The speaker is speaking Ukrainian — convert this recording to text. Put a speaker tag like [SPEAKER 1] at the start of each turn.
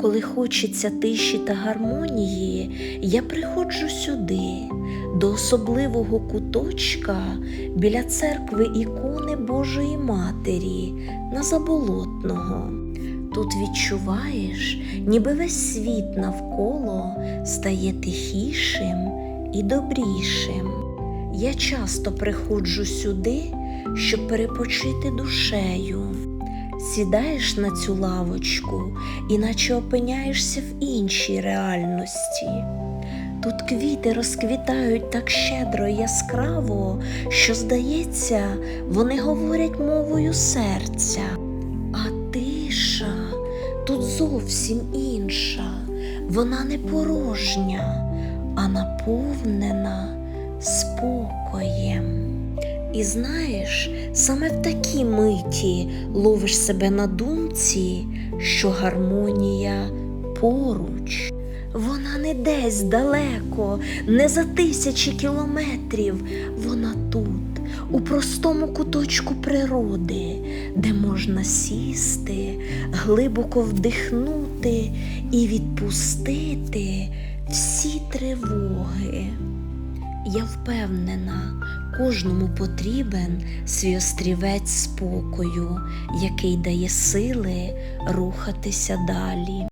[SPEAKER 1] Коли хочеться тиші та гармонії, я приходжу сюди, до особливого куточка біля церкви ікони Божої Матері на заболотного. Тут відчуваєш, ніби весь світ навколо стає тихішим і добрішим. Я часто приходжу сюди, щоб перепочити душею. Сідаєш на цю лавочку, іначе опиняєшся в іншій реальності. Тут квіти розквітають так щедро і яскраво, що, здається, вони говорять мовою серця. А тиша тут зовсім інша, вона не порожня, а наповнена. І знаєш, саме в такій миті ловиш себе на думці, що гармонія поруч. Вона не десь далеко, не за тисячі кілометрів. Вона тут, у простому куточку природи, де можна сісти, глибоко вдихнути і відпустити всі тривоги. Я впевнена, кожному потрібен свій острівець спокою, який дає сили рухатися далі.